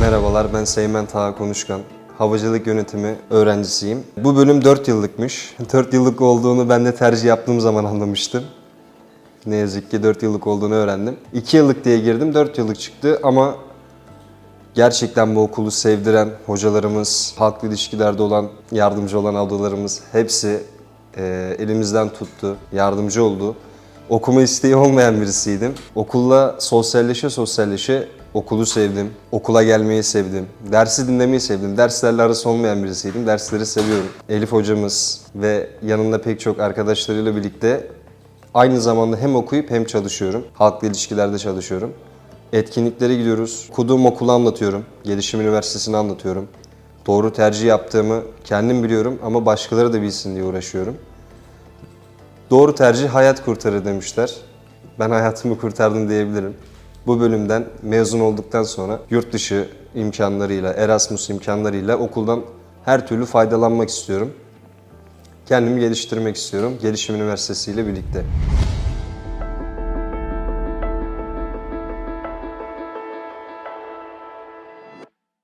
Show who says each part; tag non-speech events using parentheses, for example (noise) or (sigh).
Speaker 1: Merhabalar ben Seymen Taha Konuşkan. Havacılık yönetimi öğrencisiyim. Bu bölüm 4 yıllıkmış. (laughs) 4 yıllık olduğunu ben de tercih yaptığım zaman anlamıştım. Ne yazık ki 4 yıllık olduğunu öğrendim. 2 yıllık diye girdim 4 yıllık çıktı ama gerçekten bu okulu sevdiren hocalarımız, halkla ilişkilerde olan, yardımcı olan ablalarımız hepsi e, elimizden tuttu, yardımcı oldu. Okuma isteği olmayan birisiydim. Okulla sosyalleşe sosyalleşe okulu sevdim. Okula gelmeyi sevdim. Dersi dinlemeyi sevdim. Derslerle arası olmayan birisiydim. Dersleri seviyorum. Elif hocamız ve yanında pek çok arkadaşlarıyla birlikte aynı zamanda hem okuyup hem çalışıyorum. Halkla ilişkilerde çalışıyorum. Etkinliklere gidiyoruz. Okuduğum okulu anlatıyorum. Gelişim Üniversitesi'ni anlatıyorum. Doğru tercih yaptığımı kendim biliyorum ama başkaları da bilsin diye uğraşıyorum. Doğru tercih hayat kurtarır demişler. Ben hayatımı kurtardım diyebilirim. Bu bölümden mezun olduktan sonra yurt dışı imkanlarıyla, Erasmus imkanlarıyla okuldan her türlü faydalanmak istiyorum. Kendimi geliştirmek istiyorum. Gelişim Üniversitesi ile birlikte.